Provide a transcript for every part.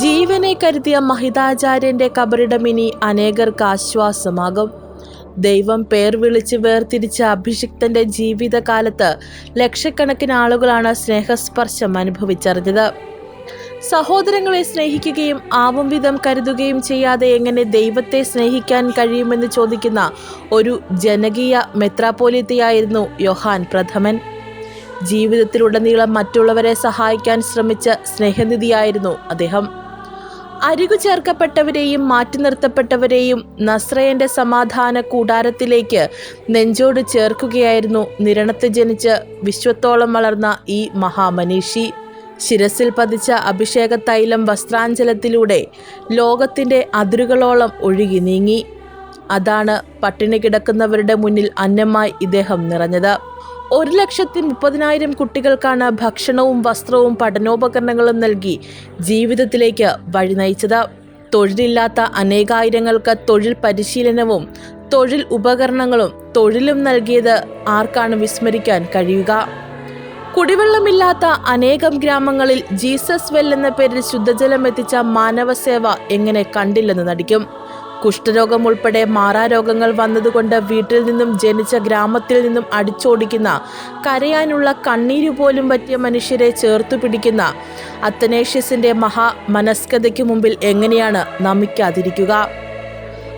ജീവനെ കരുതിയ മഹിതാചാര്യന്റെ കബറിടമിനി അനേകർക്ക് ആശ്വാസമാകും. ദൈവം പേർ വിളിച്ച് വേർതിരിച്ച അഭിഷിക്തന്റെ ജീവിതകാലത്ത് ലക്ഷക്കണക്കിന് ആളുകളാണ് സ്നേഹസ്പർശം അനുഭവിച്ചറിഞ്ഞത്. സഹോദരങ്ങളെ സ്നേഹിക്കുകയും ആവും വിധം കരുതുകയും ചെയ്യാതെ എങ്ങനെ ദൈവത്തെ സ്നേഹിക്കാൻ കഴിയുമെന്ന് ചോദിക്കുന്ന ഒരു ജനകീയ മെത്രാപ്പോലിത്തയായിരുന്നു യോഹാൻ പ്രഥമൻ. ജീവിതത്തിലുടനീളം മറ്റുള്ളവരെ സഹായിക്കാൻ ശ്രമിച്ച സ്നേഹനിധിയായിരുന്നു അദ്ദേഹം. അരികു ചേർക്കപ്പെട്ടവരെയും മാറ്റി നിർത്തപ്പെട്ടവരെയും നസ്രയന്റെ സമാധാന കൂടാരത്തിലേക്ക് നെഞ്ചോട് ചേർക്കുകയായിരുന്നു നിരണത്ത് ജനിച്ച് വിശ്വത്തോളം വളർന്ന ഈ മഹാമനീഷി. ശിരസിൽ പതിച്ച അഭിഷേക തൈലം വസ്ത്രാഞ്ചലത്തിലൂടെ ലോകത്തിന്റെ അതിരുകളോളം ഒഴുകി നീങ്ങി. അതാണ് പട്ടിണി കിടക്കുന്നവരുടെ മുന്നിൽ അന്നമായി ഇദ്ദേഹം നിറഞ്ഞത്. ഒരു ലക്ഷത്തി മുപ്പതിനായിരം കുട്ടികൾക്കാണ് ഭക്ഷണവും വസ്ത്രവും പഠനോപകരണങ്ങളും നൽകി ജീവിതത്തിലേക്ക് വഴി നയിച്ചത്. തൊഴിലില്ലാത്ത അനേകായിരങ്ങൾക്ക് തൊഴിൽ പരിശീലനവും തൊഴിൽ ഉപകരണങ്ങളും തൊഴിലും നൽകിയത് ആർക്കാണ് വിസ്മരിക്കാൻ കഴിയുക? കുടിവെള്ളമില്ലാത്ത അനേകം ഗ്രാമങ്ങളിൽ ജീസസ് വെൽ എന്ന പേരിൽ ശുദ്ധജലം എത്തിച്ച മാനവസേവ എങ്ങനെ കണ്ടില്ലെന്ന് നടിക്കും. കുഷ്ഠരോഗം ഉൾപ്പെടെ മാറാരോഗങ്ങൾ വന്നതുകൊണ്ട് വീട്ടിൽ നിന്നും ജനിച്ച ഗ്രാമത്തിൽ നിന്നും അടിച്ചോടിക്കുന്ന കരയാനുള്ള കണ്ണീര് പോലും പറ്റിയ മനുഷ്യരെ ചേർത്തു പിടിക്കുന്ന അത്തനേഷ്യസിന്റെ മഹാ മനസ്കതയ്ക്ക് മുമ്പിൽ എങ്ങനെയാണ് നമിക്കാതിരിക്കുക?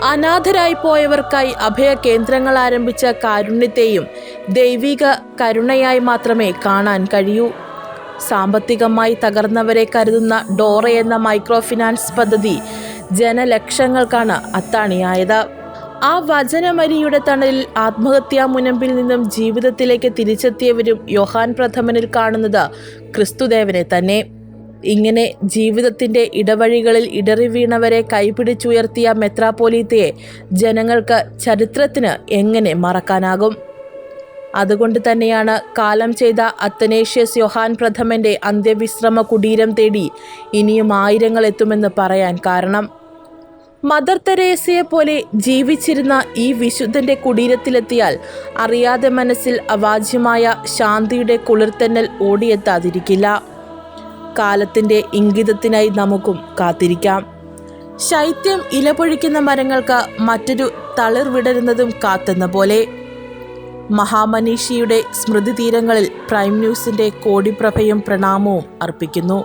അനാഥരായി പോയവർക്കായി അഭയ കേന്ദ്രങ്ങൾ ആരംഭിച്ച കാരുണ്യത്തെയും ദൈവിക കരുണയായി മാത്രമേ കാണാൻ കഴിയൂ. സാമ്പത്തികമായി തകർന്നവരെ കരുതുന്ന ഡോറ എന്ന മൈക്രോ ഫിനാൻസ് പദ്ധതി ജനലക്ഷങ്ങൾക്കാണ് അത്താണിയായത്. ആ വചനമരിയുടെ തണലിൽ ആത്മഹത്യാ മുനമ്പിൽ നിന്നും ജീവിതത്തിലേക്ക് തിരിച്ചെത്തിയവരും യോഹാൻ പ്രഥമനിൽ കാണുന്നത് ക്രിസ്തുദേവനെ തന്നെ. ഇങ്ങനെ ജീവിതത്തിന്റെ ഇടവഴികളിൽ ഇടറി വീണവരെ കൈപിടിച്ചുയർത്തിയ മെത്രാപ്പോലീത്തയെ ജനങ്ങൾക്ക് ചരിത്രത്തിന് എങ്ങനെ മറക്കാനാകും? അതുകൊണ്ട് തന്നെയാണ് കാലം ചെയ്ത അത്തനേഷ്യസ് യോഹാൻ പ്രഥമന്റെ അന്ത്യവിശ്രമ കുടീരം തേടി ഇനിയും ആയിരങ്ങൾ എത്തുമെന്ന് പറയാൻ കാരണം. മദർ തെരേസയെ പോലെ ജീവിച്ചിരുന്ന ഈ വിശുദ്ധന്റെ കുടീരത്തിലെത്തിയാൽ അറിയാതെ മനസ്സിൽ അവാജ്യമായ ശാന്തിയുടെ കുളിർത്തന്നൽ ഓടിയെത്താതിരിക്കില്ല. കാലത്തിന്റെ ഇംഗിതത്തിനായി നമുക്കും കാത്തിരിക്കാം. ശൈത്യം ഇലപൊഴിക്കുന്ന മരങ്ങൾക്ക് മറ്റൊരു തളിർ വിടരുന്നതും കാത്തെന്ന പോലെ. മഹാമനീഷിയുടെ സ്മൃതി തീരങ്ങളിൽ പ്രൈം ന്യൂസിന്റെ കോടിപ്രഭയും പ്രണാമവും അർപ്പിക്കുന്നു.